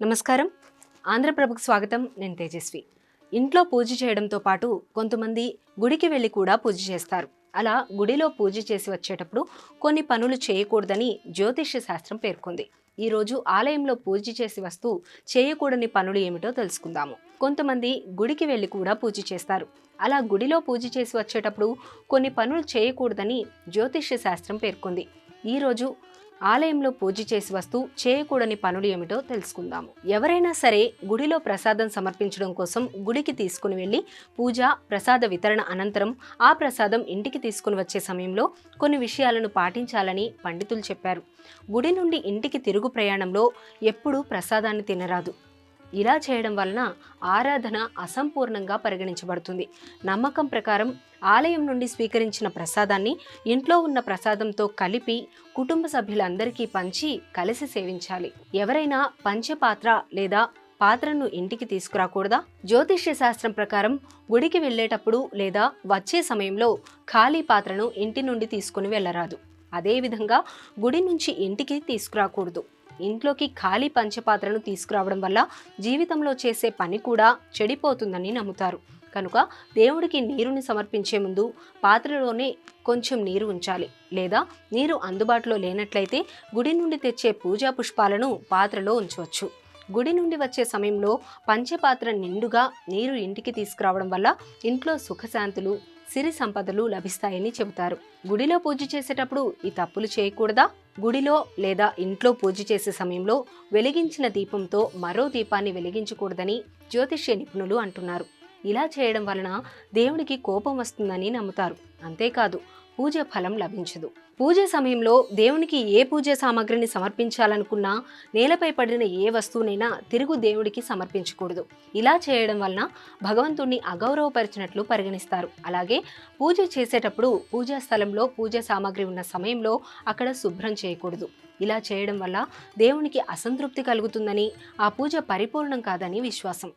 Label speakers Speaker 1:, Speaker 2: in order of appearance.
Speaker 1: నమస్కారం. ఆంధ్రప్రభకు స్వాగతం. నేను తేజస్వి. ఇంట్లో పూజ చేయడంతో పాటు కొంతమంది గుడికి వెళ్ళి కూడా పూజ చేస్తారు. అలా గుడిలో పూజ చేసి వచ్చేటప్పుడు కొన్ని పనులు చేయకూడదని జ్యోతిష్య శాస్త్రం పేర్కొంది. ఈరోజు ఆలయంలో పూజ చేసి వస్తూ చేయకూడని పనులు ఏమిటో తెలుసుకుందాము. కొంతమంది గుడికి వెళ్ళి కూడా పూజ చేస్తారు. అలా గుడిలో పూజ చేసి వచ్చేటప్పుడు కొన్ని పనులు చేయకూడదని జ్యోతిష్య శాస్త్రం పేర్కొంది. ఈరోజు ఆలయంలో పూజ చేసి వస్తూ చేయకూడని పనులు ఏమిటో తెలుసుకుందాము. ఎవరైనా సరే గుడిలో ప్రసాదం సమర్పించడం కోసం గుడికి తీసుకుని వెళ్ళి పూజ ప్రసాద వితరణ అనంతరం ఆ ప్రసాదం ఇంటికి తీసుకుని వచ్చే సమయంలో కొన్ని విషయాలను పాటించాలని పండితులు చెప్పారు. గుడి నుండి ఇంటికి తిరుగు ప్రయాణంలో ఎప్పుడూ ప్రసాదాన్ని తినరాదు. ఇలా చేయడం వలన ఆరాధన అసంపూర్ణంగా పరిగణించబడుతుంది. నమ్మకం ప్రకారం ఆలయం నుండి స్వీకరించిన ప్రసాదాన్ని ఇంట్లో ఉన్న ప్రసాదంతో కలిపి కుటుంబ సభ్యులందరికీ పంచి కలిసి సేవించాలి. ఎవరైనా పంచపాత్ర లేదా పాత్రను ఇంటికి తీసుకురాకూడదా? జ్యోతిష్య శాస్త్రం ప్రకారం గుడికి వెళ్ళేటప్పుడు లేదా వచ్చే సమయంలో ఖాళీ పాత్రను ఇంటి నుండి తీసుకుని వెళ్ళరాదు. అదేవిధంగా గుడి నుంచి ఇంటికి తీసుకురాకూడదు. ఇంట్లోకి ఖాళీ పంచపాత్రను తీసుకురావడం వల్ల జీవితంలో చేసే పని కూడా చెడిపోతుందని నమ్ముతారు. కనుక దేవుడికి నీరుని సమర్పించే ముందు పాత్రలోనే కొంచెం నీరు ఉంచాలి. లేదా నీరు అందుబాటులో లేనట్లయితే గుడి నుండి తెచ్చే పూజా పుష్పాలను పాత్రలో ఉంచవచ్చు. గుడి నుండి వచ్చే సమయంలో పంచపాత్ర నిండుగా నీరు ఇంటికి తీసుకురావడం వల్ల ఇంట్లో సుఖశాంతులు సిరి సంపదలు లభిస్తాయని చెబుతారు. గుడిలో పూజ చేసేటప్పుడు ఈ తప్పులు చేయకూడదా? గుడిలో లేదా ఇంట్లో పూజ చేసే సమయంలో వెలిగించిన దీపంతో మరో దీపాన్ని వెలిగించకూడదని జ్యోతిష్య నిపుణులు అంటున్నారు. ఇలా చేయడం వలన దేవుడికి కోపం వస్తుందని నమ్ముతారు. అంతేకాదు పూజ ఫలం లభించదు. పూజ సమయంలో దేవునికి ఏ పూజ సామాగ్రిని సమర్పించాలనుకున్నా నేలపై పడిన ఏ వస్తువునైనా తిరుగు దేవుడికి సమర్పించకూడదు. ఇలా చేయడం వలన భగవంతుణ్ణి అగౌరవపరిచినట్లు పరిగణిస్తారు. అలాగే పూజ చేసేటప్పుడు పూజా స్థలంలో పూజా సామాగ్రి ఉన్న సమయంలో అక్కడ శుభ్రం చేయకూడదు. ఇలా చేయడం వల్ల దేవునికి అసంతృప్తి కలుగుతుందని ఆ పూజ పరిపూర్ణం కాదని విశ్వాసం.